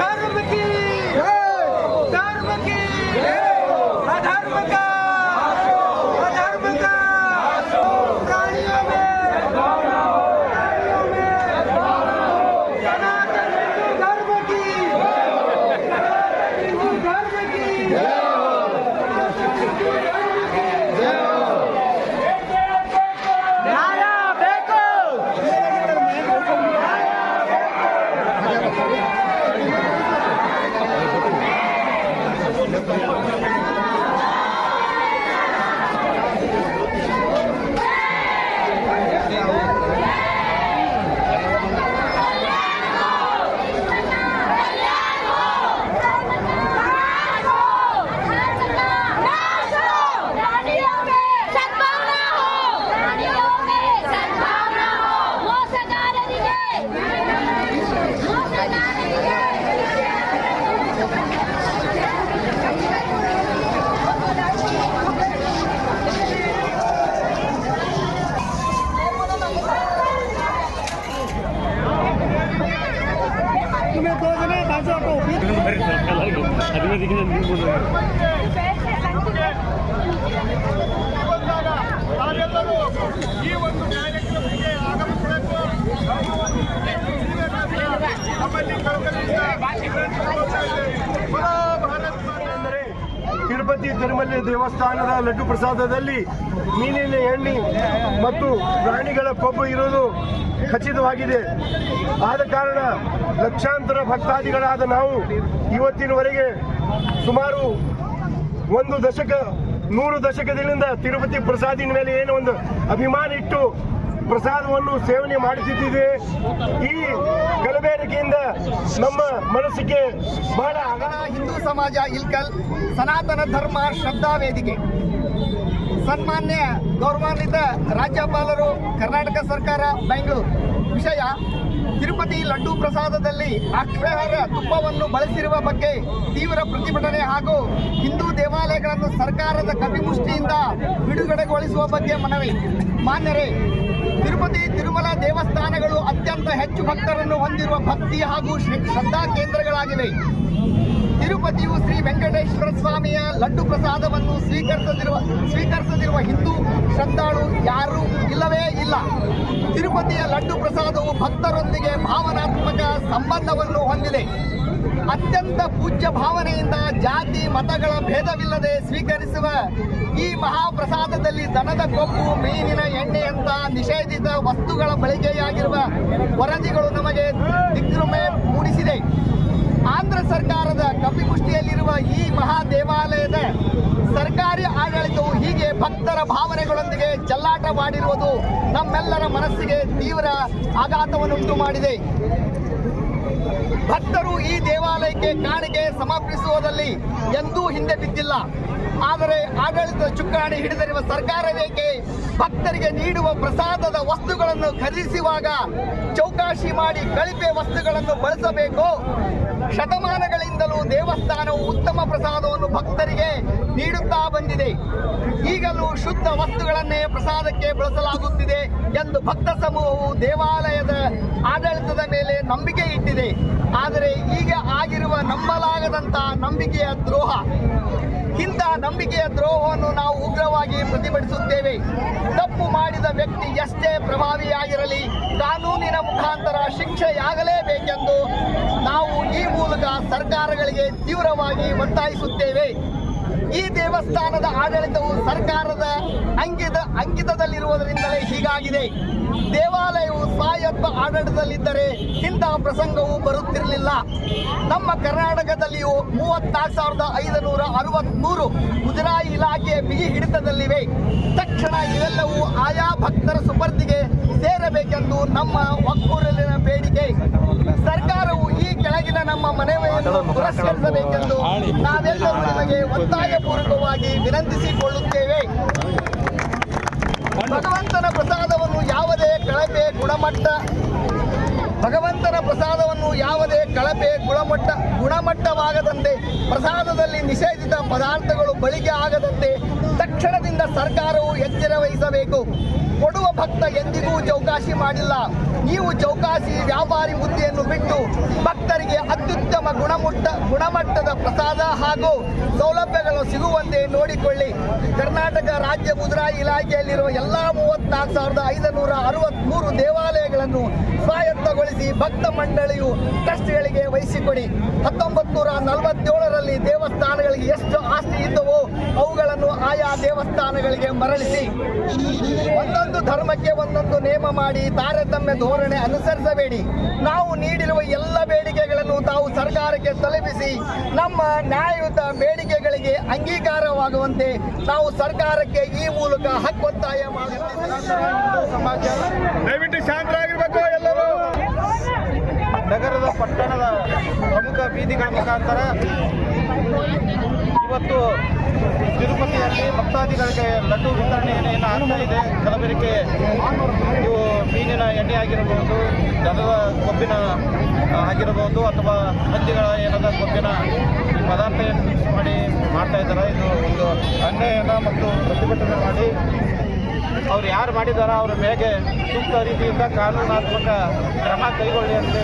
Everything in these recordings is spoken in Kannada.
Carro mechanic. ನಾವೆಲ್ಲರೂ ಈ ಒಂದು ಕಾರ್ಯಕ್ರಮಕ್ಕೆ ಆಗಮಿಸಬೇಕು ನಮ್ಮಲ್ಲಿ ಕಳಕಳಿಯಿಂದ ಬಲೋ ಭಾರತ್ ಮಾತೆ ಎಂದರೆ ತಿರುಪತಿ ತಿರುಮಲೆ ದೇವಸ್ಥಾನದ ಲಡ್ಡು ಪ್ರಸಾದದಲ್ಲಿ ಮೀನಿನ ಎಣ್ಣೆ ಮತ್ತು ಪ್ರಾಣಿಗಳ ಕೊಬ್ಬು ಇರುವುದು ಖಚಿತವಾಗಿದೆ. ಆದ ಕಾರಣ ಲಕ್ಷಾಂತರ ಭಕ್ತಾದಿಗಳಾದ ನಾವು ಇವತ್ತಿನವರೆಗೆ ಸುಮಾರು ಒಂದು ದಶಕ, ನೂರು ದಶಕದಿಂದ ತಿರುಪತಿ ಪ್ರಸಾದಿನ ಮೇಲೆ ಏನು ಒಂದು ಅಭಿಮಾನ ಇಟ್ಟು ಪ್ರಸಾದವನ್ನು ಸೇವನೆ ಮಾಡುತ್ತಿದ್ದೇವೆ ಈ ಕಲಬೇರಿಕೆಯಿಂದ ನಮ್ಮ ಮನಸ್ಸಿಗೆ ಬಹಳ ಹಿಂದೂ ಸಮಾಜ ಇಲ್ಕಲ್, ಸನಾತನ ಧರ್ಮ ಶ್ರದ್ಧಾ ವೇದಿಕೆ. ಸನ್ಮಾನ್ಯ ಗೌರವಾನ್ವಿತ ರಾಜ್ಯಪಾಲರು, ಕರ್ನಾಟಕ ಸರ್ಕಾರ, ಬೆಂಗಳೂರು. ವಿಷಯ, ತಿರುಪತಿ ಲಡ್ಡು ಪ್ರಸಾದದಲ್ಲಿ ಅಕ್ಷರ ತುಪ್ಪವನ್ನು ಬಳಸಿರುವ ಬಗ್ಗೆ ತೀವ್ರ ಪ್ರತಿಭಟನೆ ಹಾಗೂ ಹಿಂದೂ ದೇವಾಲಯಗಳನ್ನು ಸರ್ಕಾರದ ಕಪಿಮುಷ್ಟಿಯಿಂದ ಬಿಡುಗಡೆಗೊಳಿಸುವ ಬಗ್ಗೆ ಮನವಿ. ಮಾನ್ಯರೇ, ತಿರುಪತಿ ತಿರುಮಲ ದೇವಸ್ಥಾನಗಳು ಅತ್ಯಂತ ಹೆಚ್ಚು ಭಕ್ತರನ್ನು ಹೊಂದಿರುವ ಭಕ್ತಿ ಹಾಗೂ ಶ್ರ- ಶ್ರದ್ಧಾ ಕೇಂದ್ರಗಳಾಗಿವೆ. ತಿರುಪತಿಯು ಶ್ರೀ ವೆಂಕಟೇಶ್ವರ ಸ್ವಾಮಿಯ ಲಡ್ಡು ಪ್ರಸಾದವನ್ನು ಸ್ವೀಕರಿಸದಿರುವ ಸ್ವೀಕರಿಸದಿರುವ ಹಿಂದೂ ಶ್ರದ್ಧಾಳು ಯಾರೂ ಇಲ್ಲವೇ ಇಲ್ಲ. ತಿರುಪತಿಯ ಲಡ್ಡು ಪ್ರಸಾದವು ಭಕ್ತರೊಂದಿಗೆ ಭಾವನಾತ್ಮಕ ಸಂಬಂಧವನ್ನು ಹೊಂದಿದೆ. ಅತ್ಯಂತ ಪೂಜ್ಯ ಭಾವನೆಯಿಂದ ಜಾತಿ, ಮತಗಳ ಭೇದವಿಲ್ಲದೆ ಸ್ವೀಕರಿಸುವ ಈ ಮಹಾಪ್ರಸಾದದಲ್ಲಿ ದನದ ಕೊಬ್ಬು, ಮೀನಿನ ಎಣ್ಣೆಯಂತ ನಿಷೇಧಿತ ವಸ್ತುಗಳ ಬಳಕೆಯಾಗಿರುವ ವರದಿಗಳು ನಮಗೆ ದಿಗ್ಭ್ರಮೆ ಮೂಡಿಸಿದೆ. ಆಂಧ್ರ ಸರ್ಕಾರದ ಕಪಿಮುಷ್ಟಿಯಲ್ಲಿರುವ ಈ ಮಹಾ ದೇವಾಲಯದ ಸರ್ಕಾರಿ ಆಡಳಿತವು ಹೀಗೆ ಭಕ್ತರ ಭಾವನೆಗಳೊಂದಿಗೆ ಚೆಲ್ಲಾಟವಾಡಿರುವುದು ನಮ್ಮೆಲ್ಲರ ಮನಸ್ಸಿಗೆ ತೀವ್ರ ಆಘಾತವನ್ನುಂಟು ಮಾಡಿದೆ. ಭಕ್ತರು ಈ ದೇವಾಲಯಕ್ಕೆ ಕಾಣಿಕೆ ಸಮರ್ಪಿಸುವುದಲ್ಲಿ ಎಂದೂ ಹಿಂದೆ ಬಿದ್ದಿಲ್ಲ. ಆದರೆ ಆಡಳಿತ ಚುಕ್ಕಾಣಿ ಹಿಡಿದಿರುವ ಸರ್ಕಾರವೇಕೆ ಭಕ್ತರಿಗೆ ನೀಡುವ ಪ್ರಸಾದದ ವಸ್ತುಗಳನ್ನು ಖರೀದಿಸುವಾಗ ಚೌಕಾಶಿ ಮಾಡಿ ಕಳಿಪೆ ವಸ್ತುಗಳನ್ನು ಬಳಸಬೇಕು. ಶತಮಾನಗಳಿಂದಲೂ ದೇವಸ್ಥಾನವು ಉತ್ತಮ ಪ್ರಸಾದವನ್ನು ಭಕ್ತರಿಗೆ ನೀಡುತ್ತಾ ಬಂದಿದೆ. ಈಗಲೂ ಶುದ್ಧ ವಸ್ತುಗಳನ್ನೇ ಪ್ರಸಾದಕ್ಕೆ ಬಳಸಲಾಗುತ್ತಿದೆ ಎಂದು ಭಕ್ತ ಸಮೂಹವು ದೇವಾಲಯದ ಆಡಳಿತದ ಮೇಲೆ ನಂಬಿಕೆ ಇಟ್ಟಿದೆ. ಆದರೆ ಈಗ ಆಗಿರುವ ನಂಬಲಾಗದಂತಹ ನಂಬಿಕೆಯ ದ್ರೋಹ ಇಂಥ ನಂಬಿಕೆಯ ದ್ರೋಹವನ್ನು ನಾವು ಉಗ್ರವಾಗಿ ಪ್ರತಿಭಟಿಸುತ್ತೇವೆ. ತಪ್ಪು ಮಾಡಿದ ವ್ಯಕ್ತಿ ಎಷ್ಟೇ ಪ್ರಭಾವಿಯಾಗಿರಲಿ, ಕಾನೂನಿನ ಮುಖಾಂತರ ಶಿಕ್ಷೆಯಾಗಲೇಬೇಕೆಂದು ನಾವು ಈ ಮೂಲಕ ಸರ್ಕಾರಗಳಿಗೆ ತೀವ್ರವಾಗಿ ಒತ್ತಾಯಿಸುತ್ತೇವೆ. ಈ ದೇವಸ್ಥಾನದ ಆಡಳಿತವು ಸರ್ಕಾರದ ಅಂಕಿತದಲ್ಲಿರುವುದರಿಂದಲೇ ಹೀಗಾಗಿದೆ. ದೇವಾಲಯವು ಸ್ವಾಯತ್ತ ಆಡಳಿತದಲ್ಲಿದ್ದರೆ ಇಂತಹ ಪ್ರಸಂಗವು ಬರುತ್ತಿರಲಿಲ್ಲ. ನಮ್ಮ ಕರ್ನಾಟಕದಲ್ಲಿಯೂ ಮೂವತ್ನಾಲ್ಕು ಸಾವಿರದ ಐದುನೂರ ಅರವತ್ಮೂರು ಮುಜರಾಯಿ ಇಲಾಖೆಯ ಬಿಗಿ ಹಿಡಿತದಲ್ಲಿವೆ. ತಕ್ಷಣ ಇವೆಲ್ಲವೂ ಆಯಾ ಭಕ್ತರ ಸುಪರ್ದಿಗೆ ಸೇರಬೇಕೆಂದು ನಮ್ಮ ಒಕ್ಕೂರಲ್ಲಿನ ಬೇಡಿಕೆ. ಸರ್ಕಾರವು ಈ ಕೆಳಗಿನ ನಮ್ಮ ಮನವಿಯನ್ನು ಪುರಸ್ಕರಿಸಬೇಕೆಂದು ನಾವೆಲ್ಲರೂ ನಿಮಗೆ ಒತ್ತಾಯಪೂರ್ವಕವಾಗಿ ವಿನಂತಿಸಿಕೊಳ್ಳುತ್ತೇವೆ. ಭಗವಂತನ ಪ್ರಸಾದವನ್ನು ಯಾವುದೇ ಕಳಪೆ ಗುಣಮಟ್ಟ ಭಗವಂತನ ಪ್ರಸಾದವನ್ನು ಯಾವುದೇ ಕಳಪೆ ಗುಣಮಟ್ಟ ಗುಣಮಟ್ಟವಾಗದಂತೆ ಪ್ರಸಾದದಲ್ಲಿ ನಿಷೇಧಿತ ಪದಾರ್ಥಗಳು ಬಳಿಕೆ ಆಗದಂತೆ ತಕ್ಷಣದಿಂದ ಸರ್ಕಾರವು ಎಚ್ಚರ ವಹಿಸಬೇಕು. ಕೊಡುವ ಭಕ್ತ ಎಂದಿಗೂ ಚೌಕಾಸಿ ಮಾಡಿಲ್ಲ. ನೀವು ಚೌಕಾಸಿ ವ್ಯಾಪಾರಿ ಮುದ್ದೆಯನ್ನು ಬಿಟ್ಟು ಭಕ್ತರಿಗೆ ಅತ್ಯುತ್ತಮ ಗುಣಮಟ್ಟ ಗುಣಮಟ್ಟದ ಪ್ರಸಾದ ಹಾಗೂ ಸೌಲಭ್ಯಗಳು ಸಿಗುವಂತೆ ನೋಡಿಕೊಳ್ಳಿ. ಕರ್ನಾಟಕ ರಾಜ್ಯ ಮುಜರಾಯಿ ಇಲಾಖೆಯಲ್ಲಿರುವ ಎಲ್ಲ ಮೂವತ್ನಾಲ್ಕು ಸಾವಿರದ ಐದುನೂರ ಅರವತ್ಮೂರು ದೇವಾಲಯಗಳನ್ನು ಸ್ವಾಯತ್ತಗೊಳಿಸಿ ಭಕ್ತ ಮಂಡಳಿಯು ಟ್ರಸ್ಟ್ಗಳಿಗೆ ವಹಿಸಿಕೊಡಿ. ಹತ್ತೊಂಬತ್ತು ನೂರ ನಲವತ್ತೇಳರಲ್ಲಿ ದೇವಸ್ಥಾನಗಳಿಗೆ ಎಷ್ಟು ಆಸ್ತಿ ಇದ್ದವೋ ಅವುಗಳನ್ನು ಆಯಾ ದೇವಸ್ಥಾನಗಳಿಗೆ ಮರಳಿಸಿ. ಧರ್ಮಕ್ಕೆ ಒಂದೊಂದು ನೇಮ ಮಾಡಿ ತಾರತಮ್ಯ ಧೋರಣೆ ಅನುಸರಿಸಬೇಡಿ. ನಾವು ನೀಡಿರುವ ಎಲ್ಲ ಬೇಡಿಕೆಗಳನ್ನು ತಾವು ಸರ್ಕಾರಕ್ಕೆ ತಲುಪಿಸಿ ನಮ್ಮ ನ್ಯಾಯಯುತ ಬೇಡಿಕೆಗಳಿಗೆ ಅಂಗೀಕಾರವಾಗುವಂತೆ ನಾವು ಸರ್ಕಾರಕ್ಕೆ ಈ ಮೂಲಕ ಹಕ್ಕೊತ್ತಾಯ ದಯವಿಟ್ಟು ಶಾಂತರಾಗಿರ್ಬೇಕು ಎಲ್ಲರೂ. ನಗರದ ಪಟ್ಟಣದ ಪ್ರಮುಖ ಬೀದಿಗಳ ಮುಖಾಂತರ ಇವತ್ತು ತಿರುಪತಿಯಲ್ಲಿ ಭಕ್ತಾದಿಗಳಿಗೆ ಲಡ್ಡು ವಿತರಣೆ ಏನು ಆಗ್ತಾ ಇದೆ ಕಲಬೆರಕೆ ಇವು ಮೀನಿನ ಎಣ್ಣೆ ಆಗಿರಬಹುದು ದನದ ಕೊಬ್ಬಿನ ಆಗಿರಬಹುದು ಅಥವಾ ಹಂದಿಗಳ ಏನದ ಕೊಬ್ಬಿನ ಪದಾರ್ಥ ಏನು ಮಾಡಿ ಮಾಡ್ತಾ ಇದ್ದಾರೆ? ಇದು ಒಂದು ಅನ್ಯಾಯನ ಮತ್ತು ಪ್ರತಿಭಟನೆ ಮಾಡಿ ಅವ್ರು ಯಾರು ಮಾಡಿದಾರ ಅವ್ರ ಮೇಲೆ ಸೂಕ್ತ ರೀತಿಯಿಂದ ಕಾನೂನಾತ್ಮಕ ಕ್ರಮ ಕೈಗೊಳ್ಳಿ ಅಂತ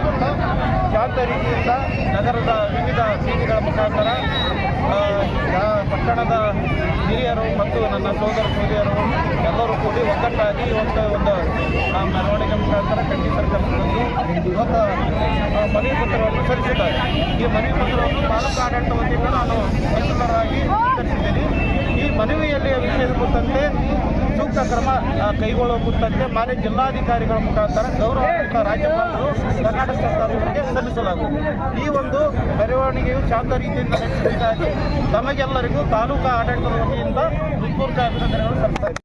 ಇವತ್ತು ಶಾಂತ ರೀತಿಯಿಂದ ನಗರದ ವಿವಿಧ ಬೀದಿಗಳ ಮುಖಾಂತರ ಪಟ್ಟಣದ ಹಿರಿಯರು ಮತ್ತು ನನ್ನ ಸೋದರ ಸೋದರಿಯರು ಎಲ್ಲರೂ ಕೂಡಿ ಒಗ್ಗಟ್ಟಾಗಿ ಒಂದು ಒಂದು ಮೆರವಣಿಗೆ ಮುಖಾಂತರ ಬಂದು ಇವತ್ತು ಮನವಿ ಪತ್ರವನ್ನು ಸಲ್ಲಿಸಿದ್ದಾರೆ. ಈ ಮನವಿ ಪತ್ರವನ್ನು ತಾಲೂಕು ಆಡಳಿತ ವತಿಯಿಂದ ನಾನು ಮೈಸೂರರಾಗಿ ಸ್ವೀಕರಿಸಿದ್ದೇನೆ. ಈ ಮನವಿಯಲ್ಲಿ ವಿಷಯದ ಕುರಿತಂತೆ ಸೂಕ್ತ ಕ್ರಮ ಕೈಗೊಳ್ಳುವ ಕುರಿತಂತೆ ಮಾನ್ಯ ಜಿಲ್ಲಾಧಿಕಾರಿಗಳ ಮುಖಾಂತರ ಗೌರವಾನ್ವಿತ ರಾಜ್ಯಪಾಲರು ಕರ್ನಾಟಕ ಸರ್ಕಾರಗಳಿಗೆ ಸಲ್ಲಿಸಲಾಗುವುದು ಈ ಒಂದು ಮೆರವಣಿಗೆಯು ಶಾಂತ ರೀತಿಯಿಂದ ನಡೆಸಿದ್ದಾಗಿ ತಮಗೆಲ್ಲರಿಗೂ ತಾಲೂಕಾ ಆಡಳಿತದ ವತಿಯಿಂದ ಹೃತ್ಪೂರ್ವಕ ಅಭಿನಂದನೆಗಳು ಸಲ್ಲಿಸ್ತಾ ಇದ್ದೇನೆ.